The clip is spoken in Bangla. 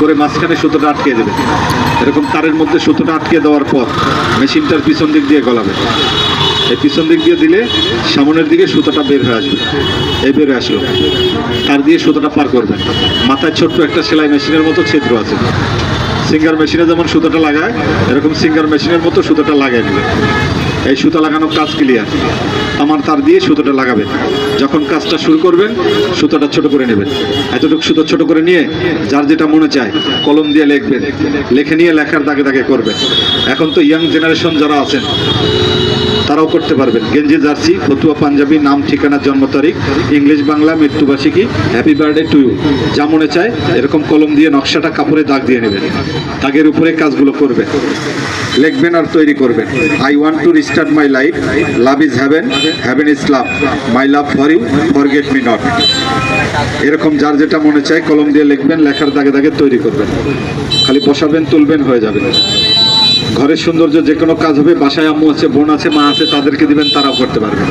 করে মাঝখানে সুতোটা আটকে দেবে। এরকম তারের মধ্যে সুতোটা আটকে দেওয়ার পর মেশিনটার পিছন দিক দিয়ে গলাবে। এই পিছন দিক দিয়ে দিলে সামনের দিকে সুতোটা বের হয়ে আসবে। এই বের আসলো। তার দিয়ে সুতোটা পার করবেন মাথায় ছোট্ট একটা সেলাই মেশিনের মতো ছিদ্র আছে। সিঙ্গার মেশিনে যেমন সুতোটা লাগায়, এরকম সিঙ্গার মেশিনের মতো সুতোটা লাগিয়ে নেবে এই সুতো লাগানোর কাজ ক্লিয়ার আমার তার দিয়ে সুতোটা লাগাবেন। যখন কাজটা শুরু করবেন, সুতোটা ছোট করে নেবেন। এতটুকু সুতো ছোট করে নিয়ে যার যেটা মনে চায়, কলম দিয়ে লিখবেন। লিখে নিয়ে লেখার দাগে দাগে করবেন। এখন তো ইয়াং জেনারেশন যারা আছেন, তারাও করতে পারবেন। গেঞ্জি, জার্সি, ফতুয়া, পাঞ্জাবি, নাম, ঠিকানা, জন্ম তারিখ, ইংলিশ বাংলা, মৃত্যুবার্ষিকী হ্যাপি বার্থডে টু ইউ যা মনে চায়, এরকম কলম দিয়ে, নকশাটা কাপড়ে দাগ দিয়ে নেবেন। দাগের উপরে কাজগুলো করবেন। লিখবেন আর তৈরি করবেন। I want to restart my life love is heaven heaven is love my love for you forget me not এরকম যার যেটা মনে চায়, কলম দিয়ে লিখবেন, লেখার দাগে দাগে তৈরি করবেন। খালি বসাবেন, তুলবেন, হয়ে যাবে। ঘরের সৌন্দর্য যে কোনো কাজ হবে, বাসায় আম্মু আছে, বোন আছে, মা আছে, তাদেরকে দিবেন, তারাও করতে পারবেন